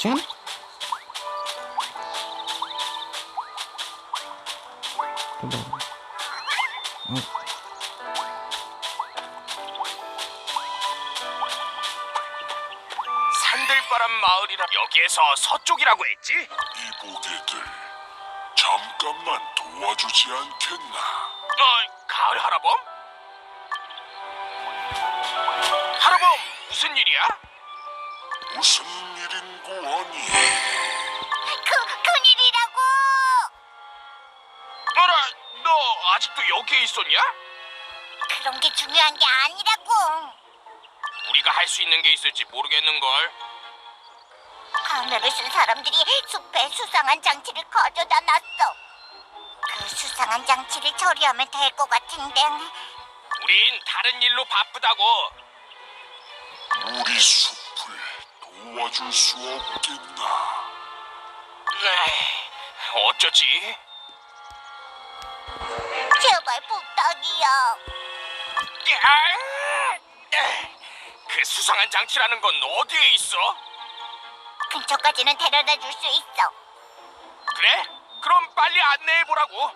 짠? 또 봐. 어. 산들바람 마을이라 여기에서 서쪽이라고 했지? 이보게들 잠깐만 도와주지 않겠나? 어, 가을 하라범? 하라범 무슨 일이야? 무슨 일인고 하니? 그, 큰일이라고! 어라, 너 아직도 여기에 있었냐? 그런 게 중요한 게 아니라고! 우리가 할 수 있는 게 있을지 모르겠는걸. 가면을 쓴 사람들이 숲에 수상한 장치를 가져다 놨어. 그 수상한 장치를 처리하면 될 것 같은데. 우린 다른 일로 바쁘다고. 우리 숲을 도와줄 수 없겠나? 에이, 어쩌지? 제발 부탁이야. 야! 그 수상한 장치라는 건 어디에 있어? 근처까지는 데려다 줄 수 있어. 그래? 그럼 빨리 안내해 보라고.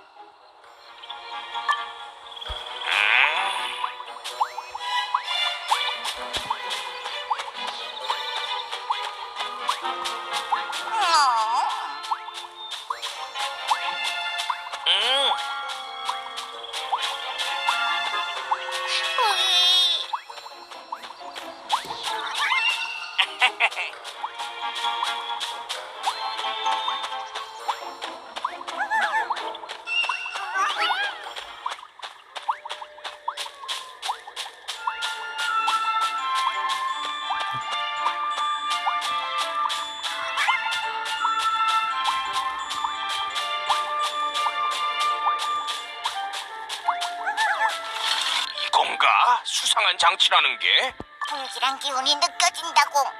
장치라는 게? 불길한 기운이 느껴진다고.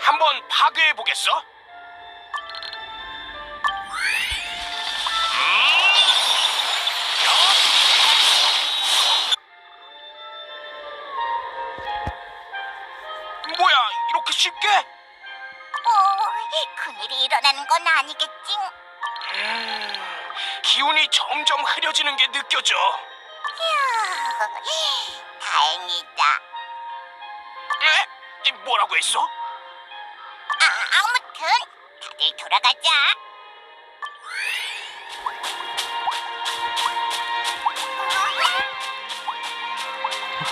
한번 파괴해 보겠어? 뭐야, 이렇게 쉽게? 어, 큰일이 일어나는 건 아니겠지? 음, 기운이 점점 흐려지는 게 느껴져. 휴, 다행이다. 에? 뭐라고 했어? 아, 아무튼 다들 돌아가자.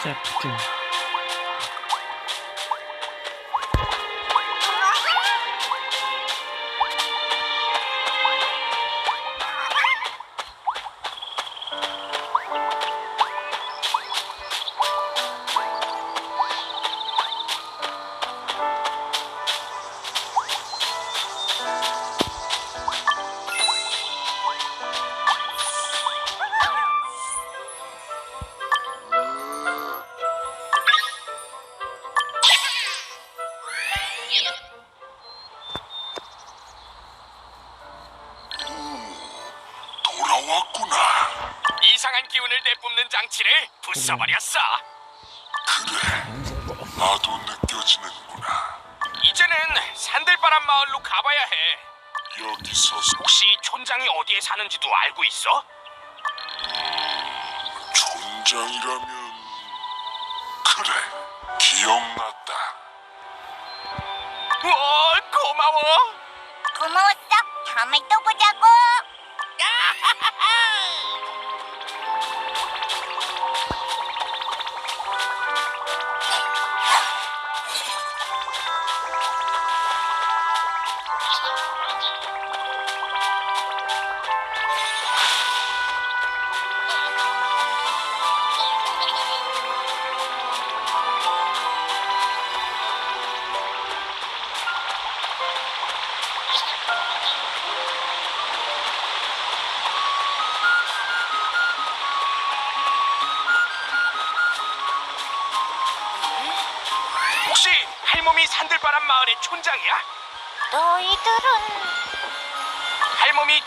살짝 좀. 사는지도 알고 있어? 촌장이라면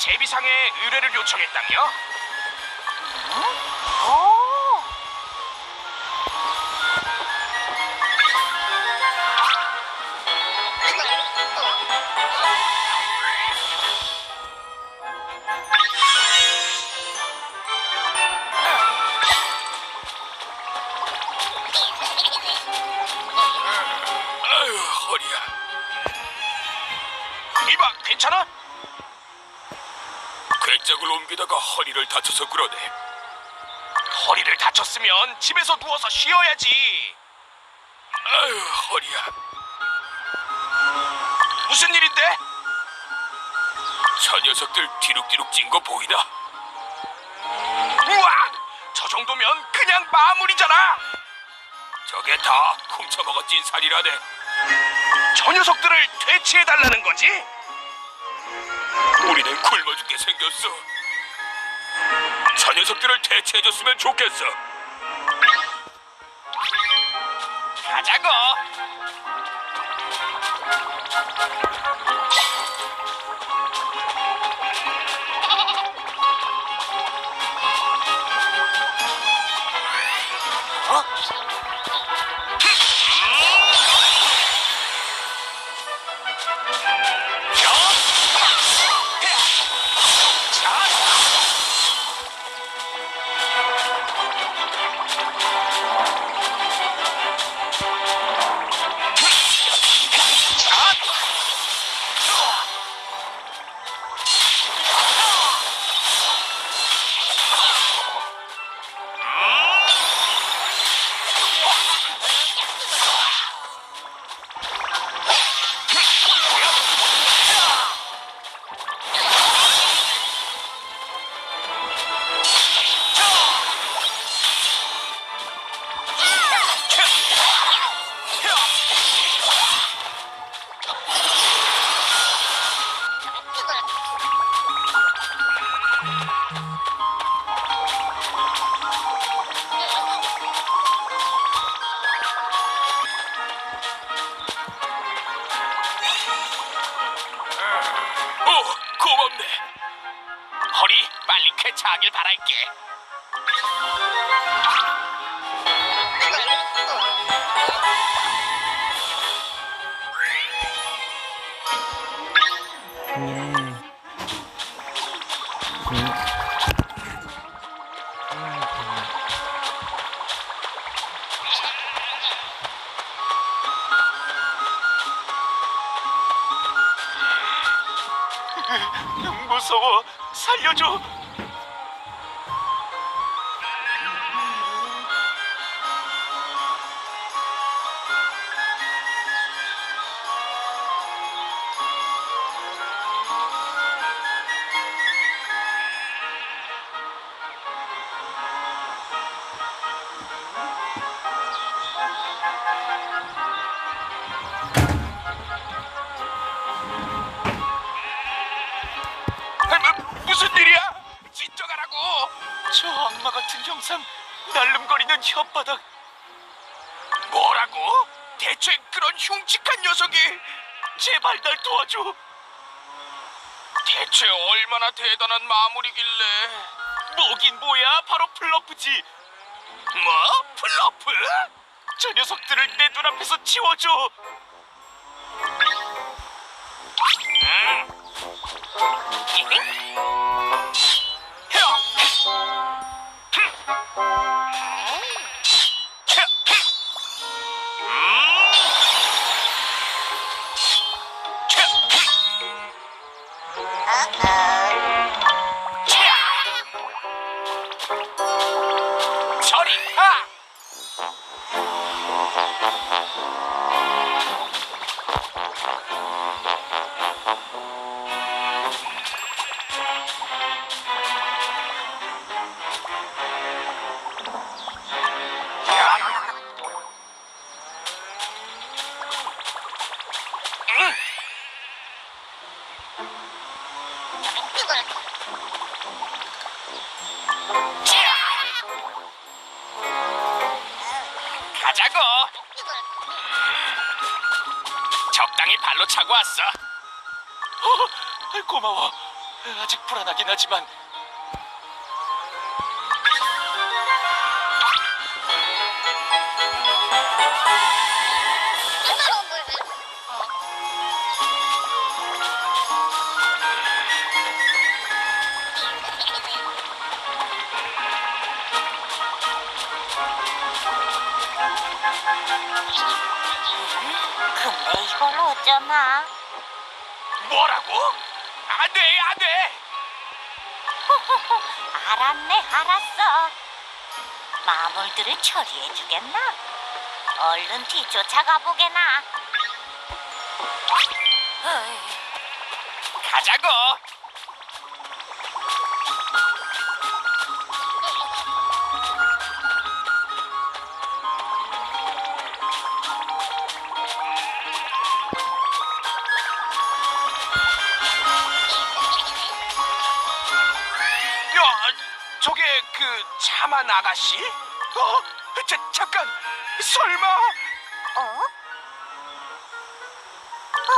제비상에 의뢰를 요청했다며? 다쳐서 그러네. 허리를 다쳤으면 집에서 누워서 쉬어야지. 아유 허리야. 무슨 일인데? 저 녀석들 뒤룩뒤룩 찐 거 보이나? 우와! 저 정도면 그냥 마무리잖아. 저게 다 훔쳐먹어 찐 살이라네. 저 녀석들을 퇴치해달라는 거지? 우리는 굶어 죽게 생겼어. 저 녀석들을 퇴치해줬으면 좋겠어. 가자고. 형상, 날름거리는 혓바닥. 뭐라고? 대체 그런 흉측한 녀석이 제발 날 도와줘. 대체 얼마나 대단한 마무리길래? 뭐긴 뭐야? 바로 플러프지. 뭐? 플러프? 저 녀석들을 내 눈앞에서 치워줘. 음. 왔어. 어, 고마워. 아직 불안하긴 하지만 뭐라고? 안 돼, 안 돼. 알았네, 알았어. 마물들을 처리해 주겠나? 얼른 뒤쫓아가 보게나. 가자고. 그 차만 아가씨? 어? 자, 잠깐, 설마? 어? 그.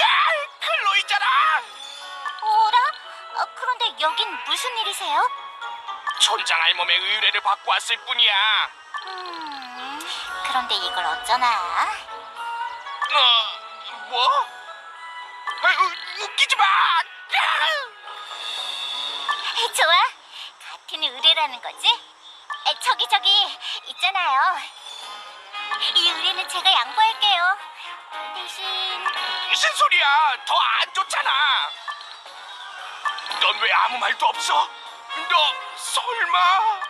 야, 클로이잖아. 오라? 어, 그런데 여긴 무슨 일이세요? 촌장 할멈의 의뢰를 받고 왔을 뿐이야. 음, 그런데 이걸 어쩌나? 어, 뭐? 아유, 웃기지 마. 야! 좋아. 같은 의뢰라는 거지? 에, 저기 저기 있잖아요. 이 의뢰는 제가 양보할게요. 대신 무슨 소리야? 더 안 좋잖아. 넌 왜 아무 말도 없어? 너 설마?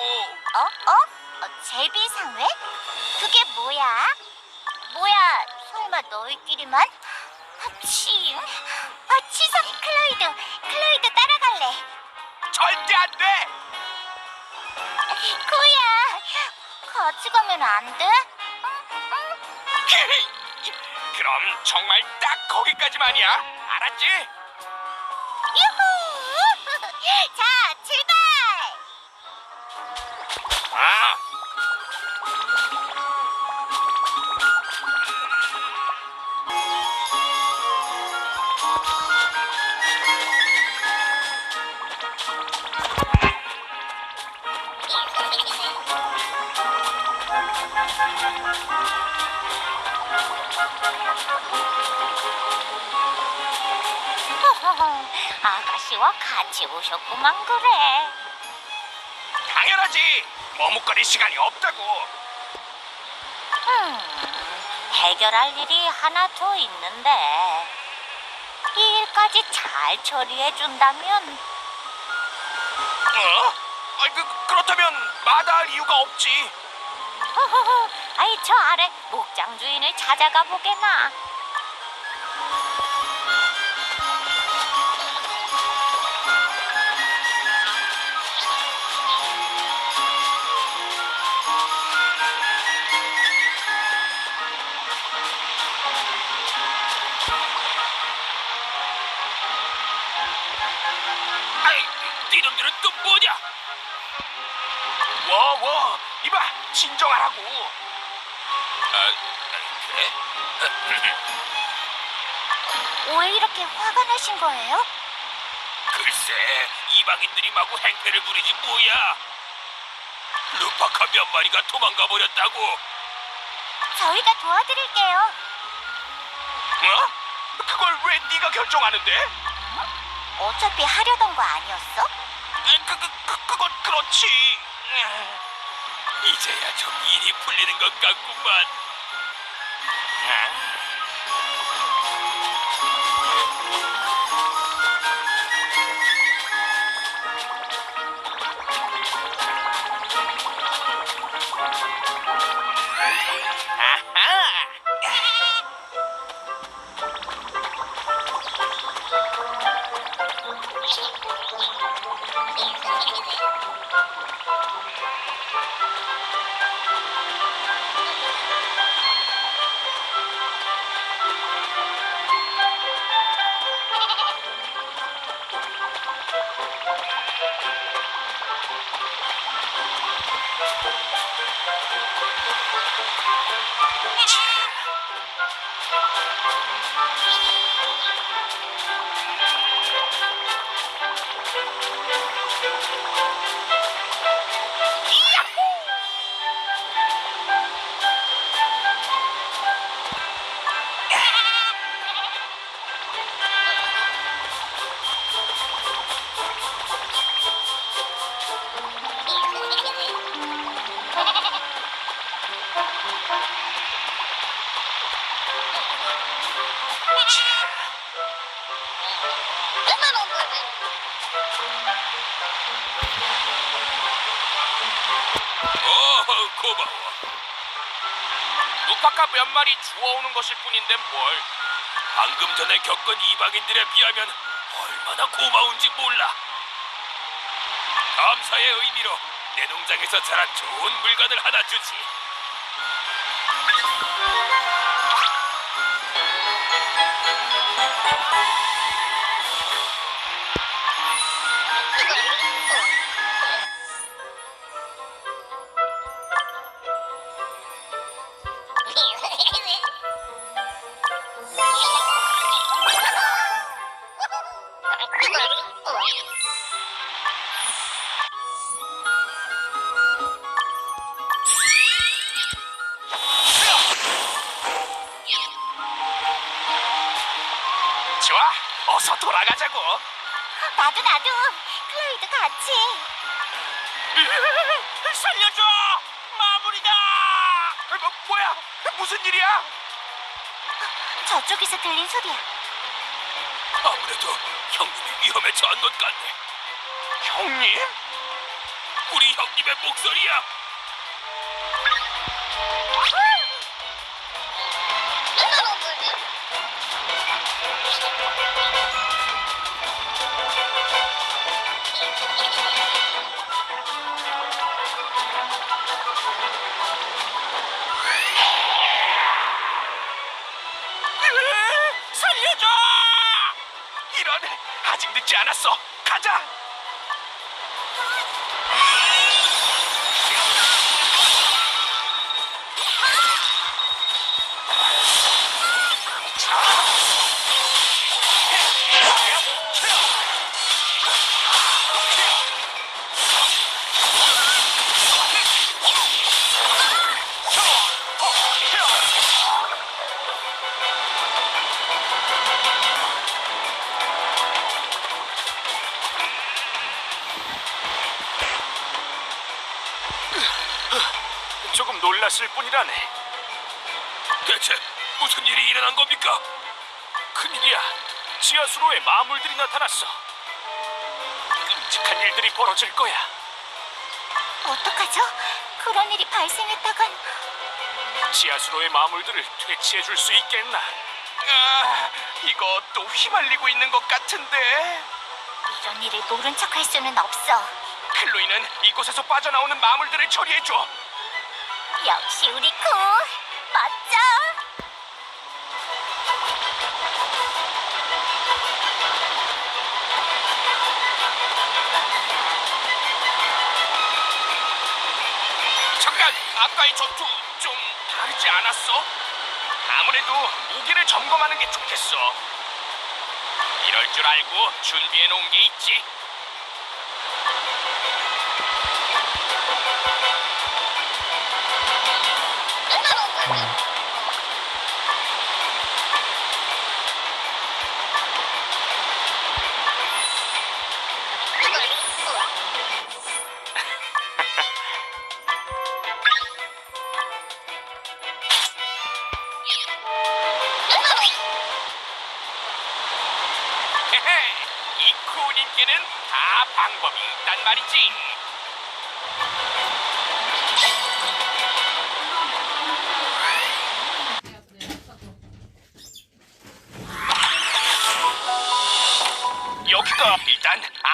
돌아가자고. 어? 어? 어, 제비상회? 그게 뭐야? 뭐야? 설마 너희끼리만? 아침. 아, 치석 클로이드. 클로이드 따라갈래. 절대 안 돼. 코야. 같이 가면 안 돼? 그럼 정말 딱 거기까지만이야. 알았지? 유후! 자, 출발! 아. 아가씨와 같이 오셨구만 그래. 당연하지. 머뭇거릴 시간이 없다고. 음, 해결할 일이 하나 더 있는데 이 일까지 잘 처리해 준다면 어? 아, 그, 그렇다면 마다할 이유가 없지. 허허허, 아이 저 아래 목장 주인을 찾아가 보게나. 하라고. 아, 그래? 왜 이렇게 화가 나신 거예요? 글쎄, 이방인들이 마구 행패를 부리지 뭐야. 루파카 몇 마리가 도망가 버렸다고. 저희가 도와드릴게요. 어? 그걸 왜 네가 결정하는데? 어차피 하려던 거 아니었어? 아, 그, 그, 그, 그건 그렇지. 이제야 좀 일이 풀리는 것 같구만. 몇 마리 주워오는 것일 뿐인데 뭘. 방금 전에 겪은 이방인들에 비하면 얼마나 고마운지 몰라. 감사의 의미로 내 농장에서 자란 좋은 물건을 하나 주지. 좋아, 어서 돌아가자고. 나도 나도 클로이도 같이. 살려줘! 마무리다! 뭐, 뭐야? 무슨 일이야? 저쪽에서 들린 소리야. 아무래도 형님이 위험에 처한 것 같네. 형님? 우리 형님의 목소리야. 않았어. 놀랐을 뿐이라네. 대체 무슨 일이 일어난 겁니까? 큰일이야. 지하수로에 마물들이 나타났어. 끔찍한 일들이 벌어질 거야. 어떡하죠? 그런 일이 발생했다간 지하수로의 마물들을 퇴치해 줄 수 있겠나? 아, 이거 또 휘말리고 있는 것 같은데. 이런 일을 모른 척할 수는 없어. 클로이는 이곳에서 빠져나오는 마물들을 처리해 줘. 역시 우리 코 멋져. 잠깐 아까의 전투 좀 다르지 않았어? 아무래도 무기를 점검하는 게 좋겠어. 이럴 줄 알고 준비해 놓은 게 있지.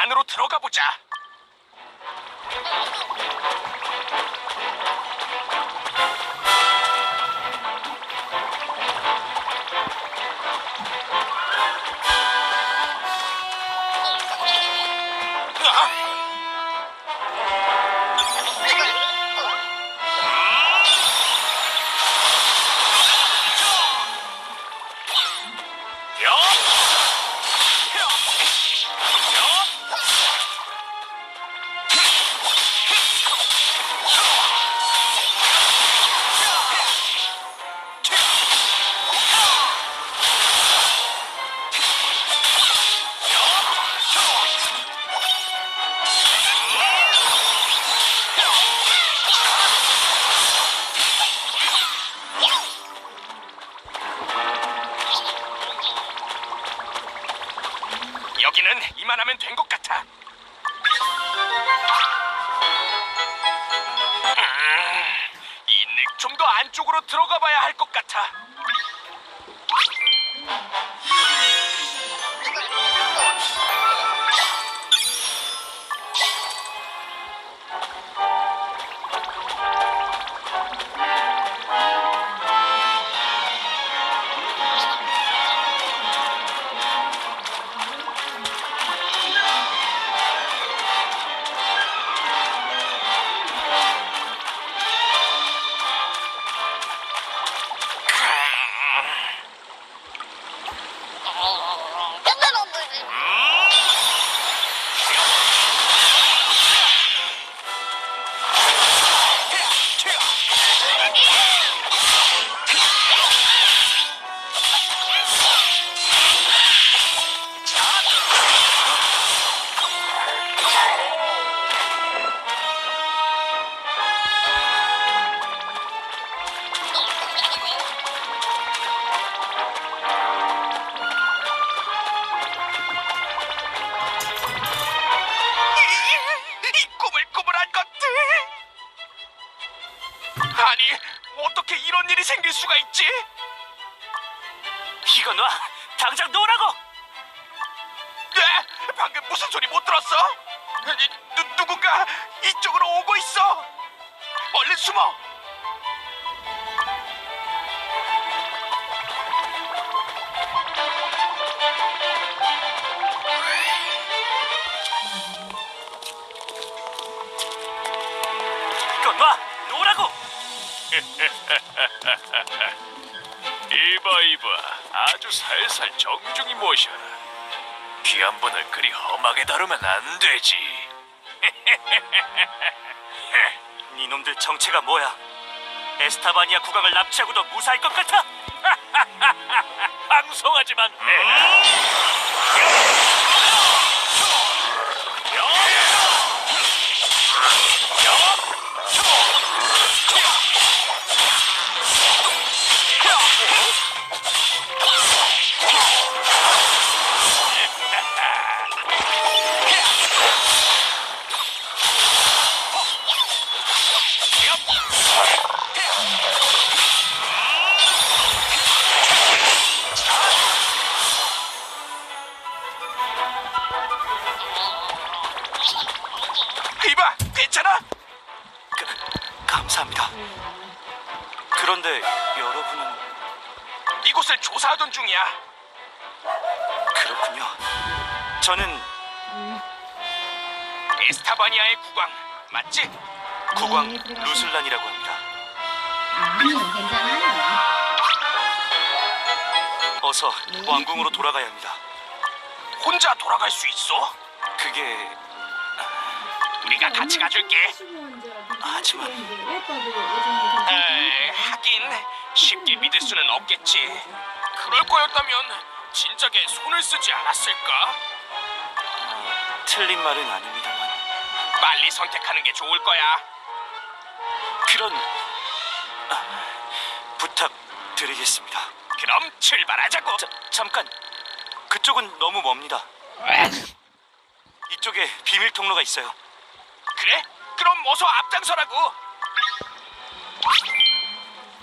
안으로 들어가 보자. 수가 있지? 이거 놔! 당장 놓으라고! 네? 방금 무슨 소리 못 들었어? 누, 누군가 이쪽으로 오고 있어! 얼른 숨어! 이봐 이봐. 아주 살살 정중히 모셔라. 귀한 분을 그리 험하게 다루면 안 되지. 니놈들 정체가 뭐야? 에스타바니아 국왕을 납치하고도 무사할 것 같아? 방송하지만. 이 국왕 맞지? 국왕 루슬란이라고 합니다. 아니요, 괜찮아요. 어서 왕궁으로 돌아가야 합니다. 혼자 돌아갈 수 있어? 그게 우리가 같이 가줄게. 하지만 에이, 하긴 쉽게 믿을 수는 없겠지. 그럴 거였다면 진작에 손을 쓰지 않았을까? 틀린 말은 아닙니다만 빨리 선택하는 게 좋을 거야. 그런 아, 부탁드리겠습니다. 그럼 출발하자고. 잠깐. 그쪽은 너무 멉니다. 이쪽에 비밀 통로가 있어요. 그래? 그럼 어서 앞장서라고.